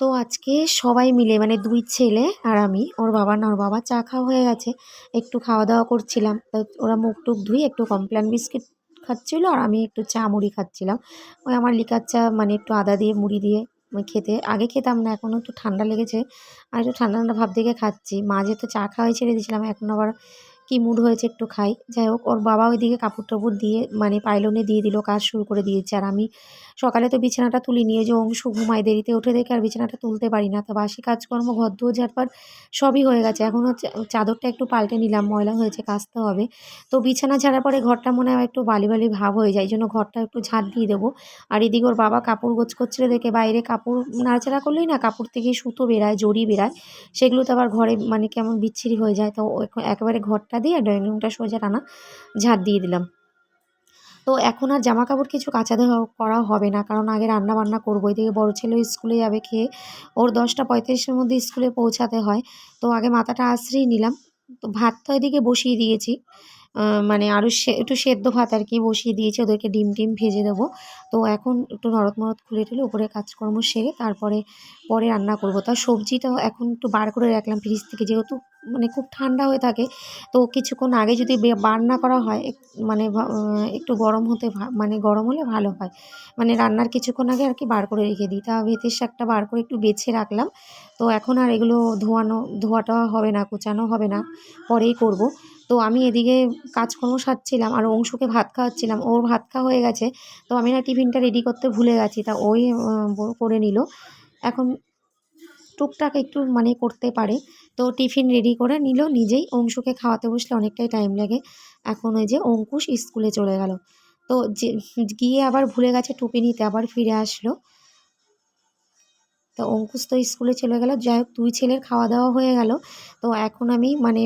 তো আজকে সবাই মিলে মানে দুই ছেলে আর আমি, ওর বাবা না, ওর বাবা চা খাওয়া হয়ে গেছে, একটু খাওয়া দাওয়া করছিলাম। ওরা মুখ টুক ধুয়ে একটু কমপ্ল্যান বিস্কিট খাচ্ছিলো আর আমি একটু চা মুড়ি খাচ্ছিলাম। ওই আমার লিকার চা মানে একটু আদা দিয়ে মুড়ি দিয়ে খেতে, আগে খেতাম না এখনও একটু ঠান্ডা লেগেছে। আর একটু ঠান্ডা ঠান্ডা ভাব দেখে খাচ্ছি। মাঝে তো চা খাওয়াই ছেড়ে দিয়েছিলাম, এখন আবার কি মুড হয়েছে একটু খাই। যাই হোক, ওর বাবা ওইদিকে কাপড় টাপড় দিয়ে মানে পাইলনে দিয়ে দিল, কাজ শুরু করে দিয়েছে। আর আমি সকালে তো বিছানাটা তুলি নিয়ে, যে অংশ ঘুমায় দেরিতে উঠে দেখে আর বিছানাটা তুলতে পারি না। তো বাসি কাজকর্ম, ঘর ধুয়ে পর সবই হয়ে গেছে। এখন হচ্ছে চাদরটা একটু পাল্টে নিলাম, ময়লা হয়েছে, কাচতে হবে। তো বিছানা ছাড়ার পরে ঘরটা মনে হয় একটু বালি বালি ভাব হয়ে যায় জন্য ঘরটা একটু ঝাঁট দিয়ে দেবো। আর এদিকে ওর বাবা কাপড় গোছ করছিল দেখে, বাইরে কাপড় নাড়াচাড়া করলেই না, কাপড় থেকে সুতো বেরায়, জড়ি বেরায়। সেগুলো তো আবার ঘরে মানে কেমন বিচ্ছিরি হয়ে যায়, তো একেবারে ঘরটা দিয়ে ড্রয়িং রুমটা সোজা টানা ঝাঁট দিয়ে দিলাম। তো এখন আর জামা কাপড় কিছু কাচা দেওয়া করা হবে না, কারণ আগে রান্না বান্না করব। এদিকে বড়ো ছেলে স্কুলে যাবে খেয়ে, ওর দশটা পঁয়ত্রিশের মধ্যে স্কুলে পৌঁছাতে হয়। তো আগে মাথাটা আশ্রিয়ে নিলাম। তো ভাত তো এদিকে বসিয়ে দিয়েছি। মানে আরও একটু সেদ্ধ ভাত আর কি বসিয়ে দিয়েছি, ওদেরকে ডিম টিম ভেজে দেবো। তো এখন একটু নরদ মরদ খুলে টুলে উপরে কাজকর্ম সেরে তারপরে, পরে রান্না করব। তার সবজিটা এখন একটু বার করে রাখলাম ফ্রিজ থেকে, যেহেতু মানে খুব ঠান্ডা হয়ে থাকে, তো কিছুক্ষণ আগে যদি বার না করা হয় মানে একটু গরম হতে মানে গরম হলে ভালো হয়। মানে রান্নার কিছুক্ষণ আগে আর কি বার করে রেখে দিই। তা ভেতের শাকটা বার করে একটু বেছে রাখলাম। তো এখন আর এগুলো ধোয়ানো, ধোয়াটা হবে না, কুচানো হবে না, পরেই করব। তো আমি এদিকে কাজকর্ম সারছিলাম আর অংশুকে ভাত খাওয়াচ্ছিলাম। ওর ভাত খাওয়া হয়ে গেছে, তো আমি না টিফিনটা রেডি করতে ভুলে গেছি, তা ওই করে নিল। এখন টুকটাক একটু মানে করতে পারে। তো টিফিন রেডি করে নিল, নিজেই অংশুকে খাওয়াতে বসলে অনেকটাই টাইম লাগে। এখন ওই যে অঙ্কুশ স্কুলে চলে গেল। তো যে, গিয়ে আবার ভুলে গেছে টুপি নিতে, আবার ফিরে আসলো। তো অঙ্কুশ তো স্কুলে চলে গেল। যাই হোক, দুই ছেলের খাওয়া দাওয়া হয়ে গেল। তো এখন আমি মানে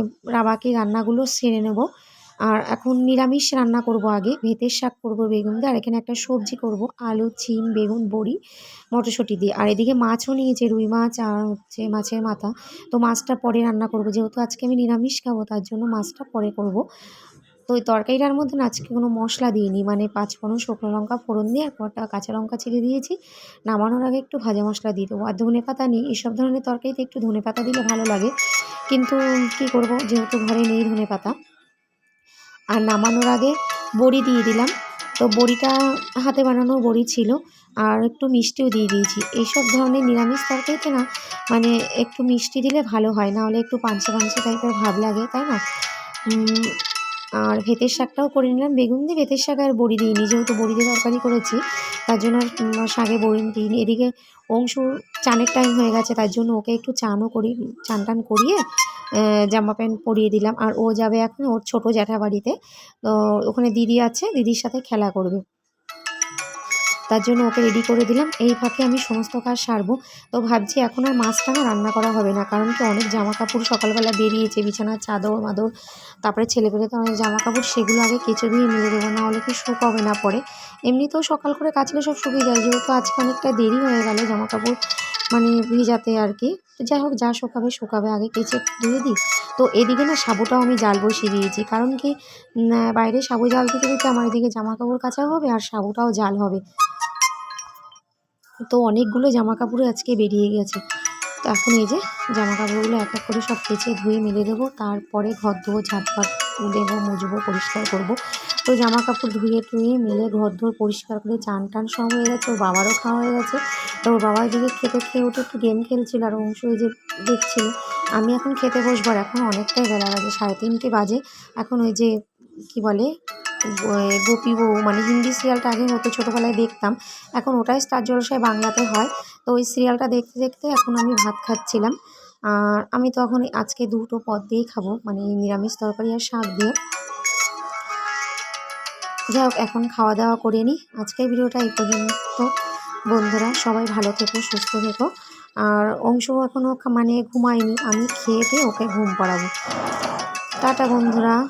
বাকি রান্নাগুলো সেরে নেব। আর এখন নিরামিষ রান্না করব আগে। ভেতের শাক করব বেগুন দিয়ে, আর এখানে একটা সবজি করব। আলু, চিম, বেগুন, বড়ি, মটরশুঁটি দিয়ে। আর এদিকে মাছও নিয়েছে, রুই মাছ আর হচ্ছে মাছের মাথা। তো মাছটা পরে রান্না করব। যেহেতু আজকে আমি নিরামিষ খাব, তার জন্য মাছটা পরে করব। তো ওই তরকারিটার মধ্যে আজকে কোনো মশলা দিইনি। মানে পাঁচ ফোড়ন, শুকনো লঙ্কা, ফোড়ন দিয়ে আর কটা কাঁচা লঙ্কা ছিঁড়ে দিয়েছি। নামানোর আগে একটু ভাজা মশলা দিয়ে দেবো। আর ধনে পাতা নিই এইসব ধরনের তরকারিতে একটু ধনে পাতা দিলে ভালো লাগে। কিন্তু কী করব, যেহেতু ঘরে নেই ধনে পাতা। আর নামানোর আগে বড়ি দিয়ে দিলাম। তো বড়িটা হাতে বানানো বড়ি ছিল। আর একটু মিষ্টিও দিয়ে দিয়েছি। এইসব ধরনের নিরামিষ তরকারিতে না মানে একটু মিষ্টি দিলে ভালো হয়। না হলে একটু পাঞ্চে পাঞ্চে টাইপের ভাব লাগে, তাই না? আর ভেতের শাকটাও করে নিলাম। বেগুন দিয়ে ভেতের শাক আর বড়ি দিইনি, যেহেতু বড়ি দিয়ে তরকারি করেছি, তার জন্য আর শাকে বড়ি দিইনি। এদিকে অংশুর চানের টাইম হয়ে গেছে, তার জন্য ওকে একটু চানও করি, চান টান করিয়ে জামা প্যান্ট পরিয়ে দিলাম। আর ও যাবে এখন ওর ছোটো জ্যাঠা বাড়িতে তো ওখানে দিদি আছে, দিদির সাথে খেলা করবে। তার জন্য ওকে রেডি করে দিলাম। এই ফাঁকে আমি সমস্ত কাজ সারবো। তো ভাবছি এখন আর মাছটা না রান্না করা হবে না, কারণ কি অনেক জামা কাপড় সকালবেলা বেরিয়েছে, বিছানার চাদর মাদর, তারপরে ছেলেপেলে তো অনেক জামা কাপড় সেগুলো আগে কেচে দিয়ে মেলে দেবো, না হলে কি শুকাবে না পরে। এমনিতেও সকাল করে কাচলে সব শুকিয়ে যায় যেহেতু আজকে অনেকটা দেরি হয়ে গেল জামা কাপড় মানে ভিজাতে আর কি। যাই হোক, যা শুকাবে শুকাবে, আগে কেচে ধুয়ে দিই। তো এদিকে না সাবুটাও আমি জাল বসিয়ে দিয়েছি, কারণ কি বাইরে সাবু জাল দিতে দিতে আমার এদিকে জামা কাপড় কাচা হবে আর সাবুটাও জাল হবে। তো অনেকগুলো জামা কাপড় আজকে বেরিয়ে গেছে। তো এখন এই যে জামা কাপড়গুলো এক এক করে সব কেচে ধুয়ে মেলে দেবো, তারপরে ঘর ধোবো ঝাঁটপাট দেবো মুছবো পরিষ্কার করব। তো জামা কাপড় ধুয়ে টুয়ে মেলে ঘর ধোর পরিষ্কার করে চান টান সব হয়ে গেছে, ওর বাবারও খাওয়া হয়ে গেছে। তো ওর বাবা এদিকে খেতে খেয়ে উঠে একটু গেম খেলছিল আর অংশ এই যে দেখছিল। আমি এখন খেতে বসবো আর এখন অনেকটাই বেলা বাজে, সাড়ে তিনটে বাজে। এখন ওই যে কি বলে গোপী বউ মানে হিন্দি সিরিয়ালটা আগে হতো, ছোটোবেলায় দেখতাম। এখন ওটাই স্টার জলসায় বাংলাতে হয়। তো ওই সিরিয়ালটা দেখতে দেখতে এখন আমি ভাত খাচ্ছিলাম। আর আমি তখন আজকে দুটো পদ দিয়েই খাব মানে নিরামিষ তরকারি আর শাক দিয়ে। যাই হোক, এখন খাওয়া দাওয়া করে নিই। আজকের ভিডিওটা এই পর্যন্ত। বন্ধুরা, সবাই ভালো থেকো, সুস্থ থেকো। আর অংশ এখনও মানে ঘুমায়নি। আমি খেয়ে দিয়ে ওকে ঘুম পাড়াবো। টাটা, বন্ধুরা।